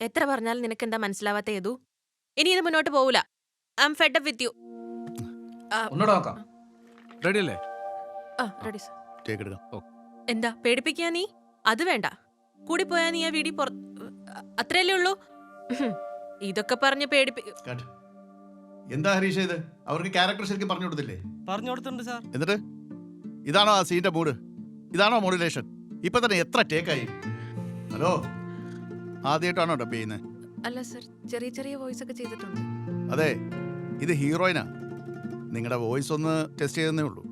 എത്ര പറഞ്ഞാലും നിനക്ക് എന്താ മനസ്സിലാവാത്ത ഏതു ഇനി ഇത് മുന്നോട്ട് പോവില്ല I'm fed with you ഒന്നുകൂടെ നോക്കാം. റെഡി അല്ലേ ആ റെഡി സർ ടേക്ക് എടുക്കാം എന്താ പേടിപ്പിക്കാ നീ? അത് വേണ്ട. കൂടി പോയാ നീ ആ വീടി പുറ അത്രയല്ലേ ഉള്ളൂ. ഇതൊക്കെ പറഞ്ഞ് പേടിപ്പി എന്താ ഹരീഷ ഇത്? അവർക്ക് ക്യാരക്ടർ ശരിക്കും പറഞ്ഞു കൊടുത്തില്ലേ? പറഞ്ഞു കൊടുത്തിട്ടുണ്ട് സാർ എന്നിട്ട്? ഇതാണോ ആ സീന്റെ മൂഡ് ഇതാണോ മോഡുലേഷൻ ഇപ്പൊ തന്നെ എത്ര ടേക്കായി ഹലോ ആദ്യമായിട്ടാണോ ഡബ് ചെയ്യുന്നത് അല്ല സർ ചെറിയ ചെറിയ വോയിസ് ഒക്കെ ചെയ്തിട്ടുണ്ട്. അതെ ഇത് ഹീറോയിനാ. നിങ്ങളുടെ വോയിസ് ഒന്ന് ടെസ്റ്റ് ചെയ്തേ ഉള്ളൂ.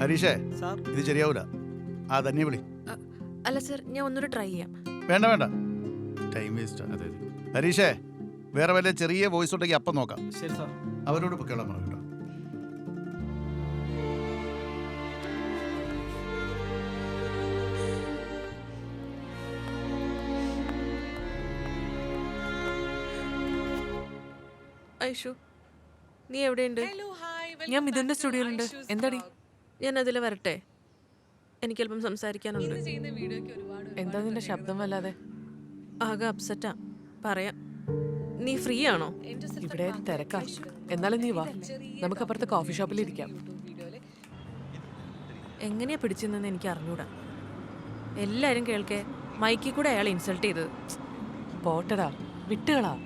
ഹരീഷേ സാർ. ഇത് ശരിയാവൂല. ആ തന്നെ വിളി. അല്ല സർ ഞാൻ ഒന്നുകൂടെ ട്രൈ ചെയ്യാം. വേണ്ട വേണ്ട. ടൈം വേസ്റ്റ് ആണ് അതെ ഹരീഷേ വേറെ വല്ല ചെറിയ വോയിസ് ഉണ്ടെങ്കിൽ അപ്പം നോക്കാം. ശരി സാർ. അവരോട് പൊക്കോളാൻ പറഞ്ഞു ഐഷു നീ എവിടെയുണ്ട്? ഞാൻ മിഥുന്റെ സ്റ്റുഡിയോയിലുണ്ട്. എന്താടി? ഞാൻ അതിൽ വരട്ടെ എനിക്ക് അല്പം സംസാരിക്കാനുണ്ട് എന്താ നിന്റെ ശബ്ദം വല്ലാതെ? ആകെ അപ്സെറ്റാ. പറയാം. നീ ഫ്രീ ആണോ? ഇവിടെ തിരക്കാ. എന്നാലും നീ വാ. നമുക്ക് അപ്പുറത്തെ കോഫി ഷോപ്പിൽ ഇരിക്കാം. എങ്ങനെയാ പിടിച്ചെന്ന് എനിക്ക് അറിഞ്ഞൂടാ എല്ലാരും കേൾക്കെ. മൈക്കിൽ കൂടെ അയാൾ ഇൻസൾട്ട് ചെയ്തത്. പോട്ടടാ. വിട്ടുകളാ.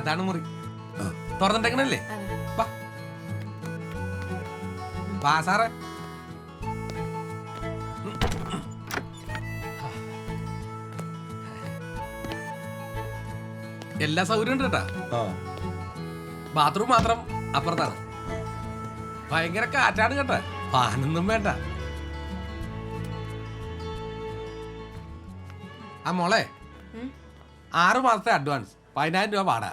അതാണ് മുറി. തുറന്നിട്ടേക്കണല്ലേ? വാ. സാറേ. എല്ലാ സൗകര്യം ഉണ്ട് കേട്ടാ. ബാത്റൂം മാത്രം അപ്പുറത്താണ്. ഭയങ്കര കാറ്റാണ് കേട്ടാ. പാനൊന്നും വേണ്ട. ആ മോളെ ആറു ആറ് മാസത്തെ അഡ്വാൻസ് പതിനായിരം രൂപ വാടാ.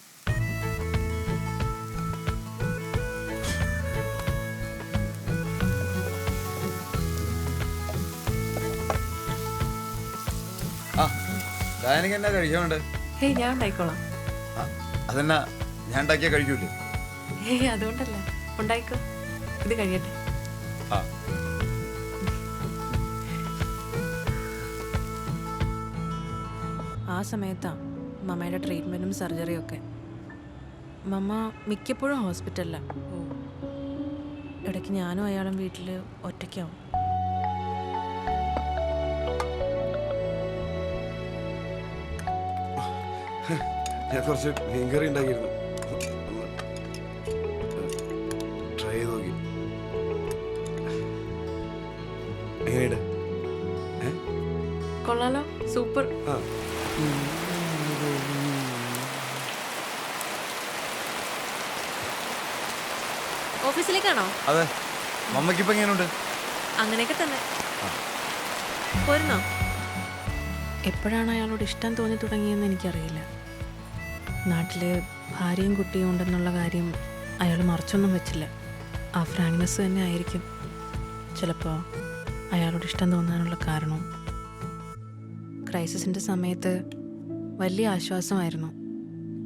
ഡാനിക്ക് എന്നാ കഴിക്കാനുണ്ട്? ഹേയ് ഞാൻ ഉണ്ടായിക്കോളാം. അതെന്നാ? ഞാൻ ഉണ്ടാക്കിയാ കഴിക്കൂലേ? ഹേയ് അതുകൊണ്ടല്ല. ഉണ്ടായിക്കോ. ഇത് കഴിയട്ടെ. ആ. ആ സമയത്താ മമ്മയുടെ ട്രീറ്റ്മെന്റും സർജറിയും ഒക്കെ. മമ്മ മിക്കപ്പോഴും ഹോസ്പിറ്റലിലാണ് ഇടയ്ക്ക് ഞാനും അയാളും വീട്ടിൽ ഒറ്റയ്ക്കാവും. ഞാൻ കുറച്ച് മീൻകറി ഉണ്ടാക്കിയിരുന്നു. ട്രൈ ചെയ്ത് നോക്കി. എങ്ങനെയുണ്ട്? കൊള്ളാലോ. സൂപ്പർ. ആ. ഓഫീസിലേക്കാണോ? അതെ. മമ്മയ്ക്കിപ്പോ എങ്ങനെയുണ്ട്? അങ്ങനെയൊക്കെ തന്നെ. പോരുന്നോ? എപ്പോഴാണ് അയാളോട് ഇഷ്ടം തോന്നി തുടങ്ങിയെന്ന് എനിക്കറിയില്ല. നാട്ടിൽ ഭാര്യയും കുട്ടിയും ഉണ്ടെന്നുള്ള കാര്യം അയാൾ മറച്ചൊന്നും വെച്ചില്ല. ആ ഫ്രാങ്ക്നെസ് തന്നെ ആയിരിക്കും. ചിലപ്പോൾ അയാളോട് ഇഷ്ടം തോന്നാനുള്ള കാരണവും ക്രൈസിസിന്റെ സമയത്ത് വലിയ ആശ്വാസമായിരുന്നു.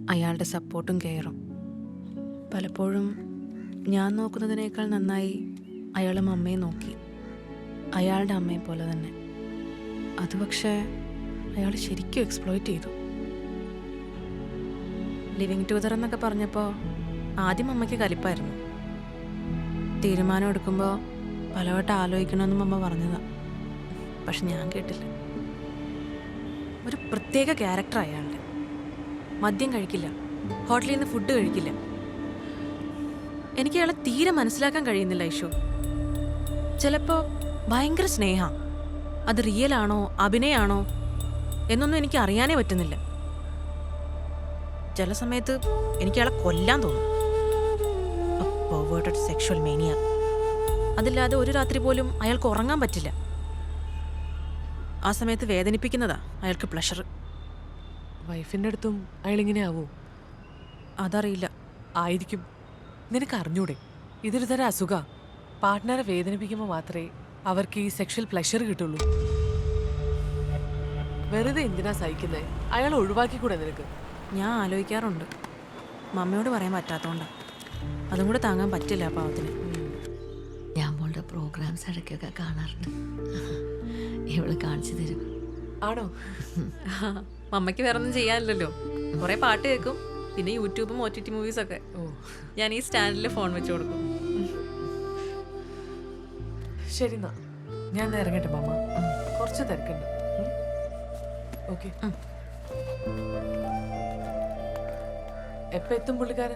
അയാളുടെ സപ്പോർട്ടും കെയറും. പലപ്പോഴും ഞാൻ നോക്കുന്നതിനേക്കാൾ നന്നായി അയാളും അമ്മയെ നോക്കി. അയാളുടെ അമ്മയെ പോലെ തന്നെ. അത് പക്ഷേ അയാൾ ശരിക്കും എക്സ്പ്ലോയിറ്റ് ചെയ്തു. ലിവിങ് ടുഗദർ എന്നൊക്കെ പറഞ്ഞപ്പോൾ ആദ്യം അമ്മയ്ക്ക് കലിപ്പായിരുന്നു. തീരുമാനം എടുക്കുമ്പോൾ പലവട്ടം ആലോചിക്കണമെന്നും അമ്മ പറഞ്ഞതാണ് പക്ഷെ ഞാൻ കേട്ടില്ല. ഒരു പ്രത്യേക ക്യാരക്ടർ അയാളുടെ. മദ്യം കഴിക്കില്ല. ഹോട്ടലിൽ നിന്ന് ഫുഡ് കഴിക്കില്ല. എനിക്ക് അയാളെ തീരെ മനസ്സിലാക്കാൻ കഴിയുന്നില്ല ഐഷു ചിലപ്പോൾ ഭയങ്കര സ്നേഹ. അത് റിയൽ ആണോ അഭിനയാണോ എന്നൊന്നും എനിക്ക് അറിയാനേ പറ്റുന്നില്ല. ചില സമയത്ത് എനിക്ക് അയാളെ കൊല്ലാൻ തോന്നും. സെക്ഷൽ മേനിയ അതില്ലാതെ ഒരു രാത്രി പോലും അയാൾക്ക് ഉറങ്ങാൻ പറ്റില്ല. ആ സമയത്ത് വേദനിപ്പിക്കുന്നതാ അയാൾക്ക് പ്ലഷർ വൈഫിന്റെ അടുത്തും അയാൾ ഇങ്ങനെ ആവോ? അതറിയില്ല. ആയിരിക്കും. നിനക്ക് അറിഞ്ഞൂടെ ഇതൊരു തരം അസുഖ. പാർട്ട്ണറെ വേദനിപ്പിക്കുമ്പോൾ മാത്രമേ അവർക്ക് ഈ സെക്ഷൽ പ്ലഷർ കിട്ടുള്ളൂ. വെറുതെ എന്തിനാ സഹിക്കുന്നത് അയാൾ ഒഴിവാക്കിക്കൂടെ നിനക്ക്? ഞാൻ ആലോചിക്കാറുണ്ട്. മമ്മയോട് പറയാൻ പറ്റാത്തതുകൊണ്ടാ അതും കൂടെ താങ്ങാൻ പറ്റില്ല പാവത്തിന്. ഞാൻ മോളുടെ പ്രോഗ്രാംസ് ഇടയ്ക്കൊക്കെ കാണാറുണ്ട്. ഇവൾ കാണിച്ചു തരും. ആണോ? മമ്മയ്ക്ക് വേറെ ഒന്നും ചെയ്യാനില്ലല്ലോ. കുറെ പാട്ട് കേൾക്കും പിന്നെ യൂട്യൂബും ഒ ടി ടി മൂവീസൊക്കെ ഓ. ഞാൻ ഈ സ്റ്റാൻഡിൽ ഫോൺ വെച്ച് കൊടുക്കും. ശരി എന്നാ. ഞാൻ ഇറങ്ങട്ടെ മാമ. കുറച്ച് തിരക്കുണ്ട്. ഓക്കെ. എപ്പോ എത്തും പുള്ളിക്കാരൻ?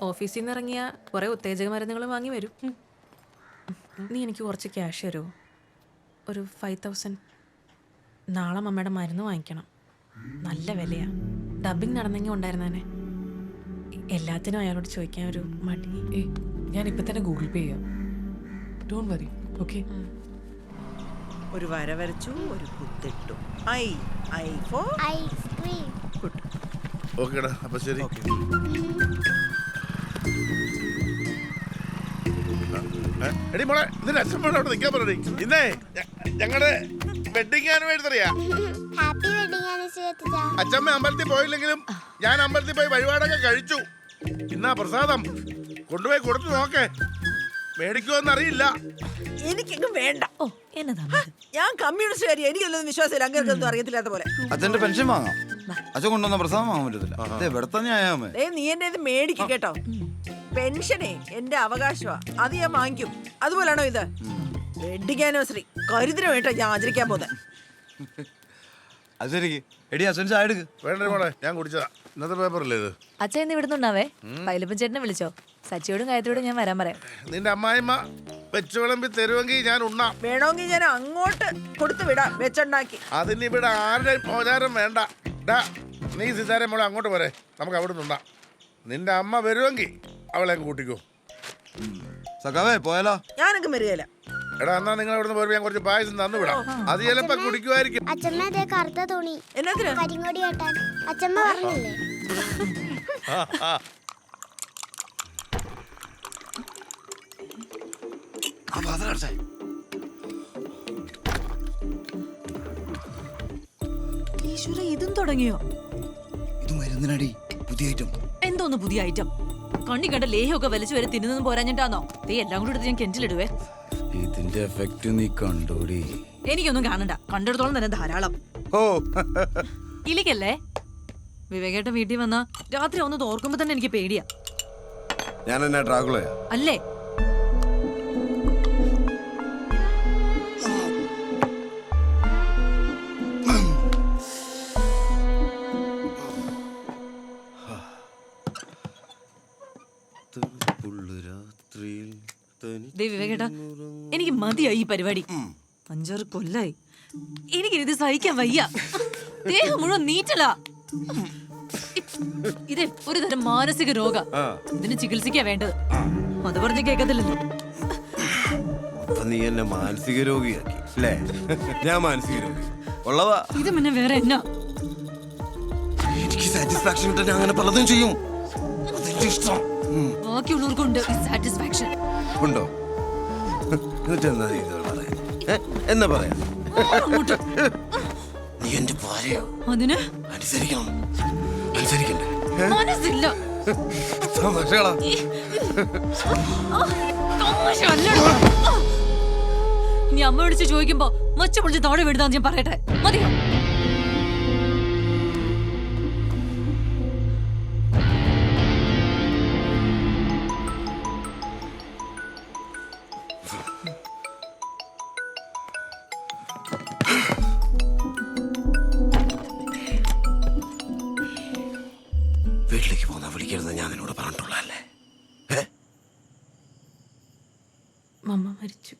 ഓഫീസിൽ നിന്ന് ഇറങ്ങിയ കുറെ ഉത്തേജക മരുന്നുകൾ വാങ്ങി വരും. നീ എനിക്ക് കുറച്ച് ക്യാഷ് തരുമോ? ഒരു ഫൈവ് തൗസൻഡ് നാളെ മമ്മയുടെ മരുന്ന് വാങ്ങിക്കണം. നല്ല വിലയാ. ഡബിങ് നടന്നെങ്കിൽ ഉണ്ടായിരുന്നേനെ. എല്ലാത്തിനും അയാളോട് ചോദിക്കാൻ ഒരു മടി. ഏ ഞാൻ ഇപ്പൊ തന്നെ ഗൂഗിൾ പേ ചെയ്യാം. ഡോണ്ട് വറി ഓക്കെ ഒരു വര വരച്ചു ഒരു കുത്തിട്ടു. I I for ice cream good ഓക്കേടാ അപ്പൊ ശരി. എടി മോളെ ഇത് അച്ഛൻ മോളെ അവിടെ നിൽക്കാൻ പറയണേ ഇന്നേ ഞങ്ങളുടെ വെഡിങ് ആനിവേഴ്സറിയാ അച്ഛമ്മ അമ്പലത്തിൽ പോയില്ലെങ്കിലും ഞാൻ അമ്പലത്തിൽ പോയി വഴിപാടൊക്കെ കഴിച്ചു. ഇന്നാ പ്രസാദം. കൊണ്ടുപോയി കൊടുത്തു നോക്കേ. മേടിക്കുമോന്ന് അറിയില്ല എനിക്കെങ്ങും വേണ്ട. ഓ എന്നതാ ഞാൻ കമ്മ്യൂണിസ്റ്റുകാരി എനിക്കൊന്നും വിശ്വാസമില്ല അങ്ങനെയൊന്നും അറിയത്തില്ലാത്ത പോലെ. അച്ഛന്റെ പെൻഷൻ വാങ്ങാം. അച്ഛൻ കൊണ്ടുവന്ന പ്രസാദം വാങ്ങാൻ പറ്റത്തില്ല. അതെ ഇവിടെ തന്നെ ആയാമേ ദേ നീ എന്നെ ഇത് മേടിക്കും കേട്ടോ. പെൻഷനേ എന്റെ അവകാശമാ അത് ഞാൻ വാങ്ങിക്കും. അതുപോലാണോ ഇത്? Wedding anniversary. കരുതിന് വേണ്ട ഞാൻ ആചരിക്കാൻ പോകുന്നത് അത് എടി അച്ഛൻ ചായ എടുക്ക്. വേണ്ട മോളെ ഞാൻ കുടിച്ചതാ. ഇന്നത്തെ പേപ്പറല്ലേ ഇത്? അച്ഛൻ ഇന്ന് ഇവിടുന്നുണ്ടാവേ? പൈലപ്പൻ ചേട്ടനെ വിളിച്ചോ? സച്ചിയോടും ഗായത്രിയോടും ഞാൻ വരാൻ പറയാം. നിന്റെ അമ്മായിമ്മ വെച്ചുവിളമ്പി തരുമെങ്കിൽ ഞാൻ ഉണ്ണാം. വേണമെങ്കിൽ ഞാൻ അങ്ങോട്ട് കൊടുത്തു വിടാം വെച്ചുണ്ടാക്കി. അതിന് ഇവിടെ ആരുടെ പ്രചാരം വേണ്ട. ഡാ നീ സിതാരം മോളെ അങ്ങോട്ട് പോരെ. നമുക്ക് അവിടെ നിന്നാം നിന്റെ അമ്മ വരുമെങ്കിൽ അവളെ കൂട്ടിക്കോ. സഖാവേ പോയാലോ? ഞാനൊക്കെ മരുകയില്ല എടാ എന്നാ നിങ്ങൾ അവിടെ നിന്ന് ഞാൻ കുറച്ച് പായസം തന്നു വിടാം. അത് ചിലപ്പോ കുടിക്കുമായിരിക്കും. അച്ഛമ്മ അതേ കറുത്ത തുണി. കരിങ്ങോടി കെട്ടാൻ. അച്ഛമ്മ പറഞ്ഞില്ലേ? ഈശ്വര ഇതും തുടങ്ങിയോ? ഇത് മരുന്നിനടി പുതിയ ഐറ്റം എന്തോന്ന് പുതിയ ഐറ്റം കണ്ണി കണ്ട ലേഹൊക്കെ വലിച്ചു വരെ തിന്നൊന്നും പോരാഞ്ഞിട്ടാന്നോ? ദേ എല്ലാം കൂടി എടുത്ത് ഞാൻ കെഞ്ചിലിടുവേ ഇതിന്റെ എഫക്റ്റ് നീ കണ്ടോടി. എനിക്കൊന്നും കാണണ്ട. കണ്ടെടുത്തോളം തന്നെ ധാരാളം. ഓ. ഇലിക്കല്ലേ? വിവേകേട്ട വീട്ടിൽ വന്ന രാത്രി ഒന്ന് തോർക്കുമ്പോ തന്നെ എനിക്ക് പേടിയാ. ഞാൻ എന്നാ ഡ്രാഗുളയാ അല്ലേ? മതിയായി ഈ പരിപാടി. അഞ്ചാറ് കൊല്ലായി. എനിക്ക് ഇത് സഹിക്കാൻ വയ്യ. ദേഹം മുഴുവൻ നീറ്റലാ. ഇത് ഒരു തരം മാനസിക രോഗ. ഇതിന് ചികിത്സിക്കാ വേണ്ടത്. അത് പറഞ്ഞ് കേൾക്കത്തില്ലല്ലോ നീ എന്നെ മാനസിക രോഗിയാക്കി അല്ലേ? ഞാൻ മാനസിക രോഗി. ഉള്ളവാ ഇത് പിന്നെ വേറെ എന്നാ? എനിക്ക് സാറ്റിസ്ഫാക്ഷൻ കിട്ടാൻ അങ്ങനെ പലതും ചെയ്യും. അതെന്റെ ഇഷ്ടം. ബാക്കിയുള്ളവർക്കുണ്ട് സാറ്റിസ്ഫാക്ഷൻ ഉണ്ടോ? നീ? എന്നാ പറയാ? നീ എന്റെ ഭാര്യയോ? അതിന്? അനുസരിക്കണം. അനുസരിക്കണ്ടേ? മനസ്സില്ല. തമാശകളാ. തമാശ അല്ലടാ. ഇനി അമ്മ വിളിച്ച് ചോദിക്കുമ്പോ മച്ച പൊളിച്ച് താഴെ വിടുതാന്ന് ഞാൻ പറയട്ടെ. മതിയോ? നിന്നോട് പറഞ്ഞിട്ടുള്ളതല്ലേ? മമ്മ മരിച്ചു.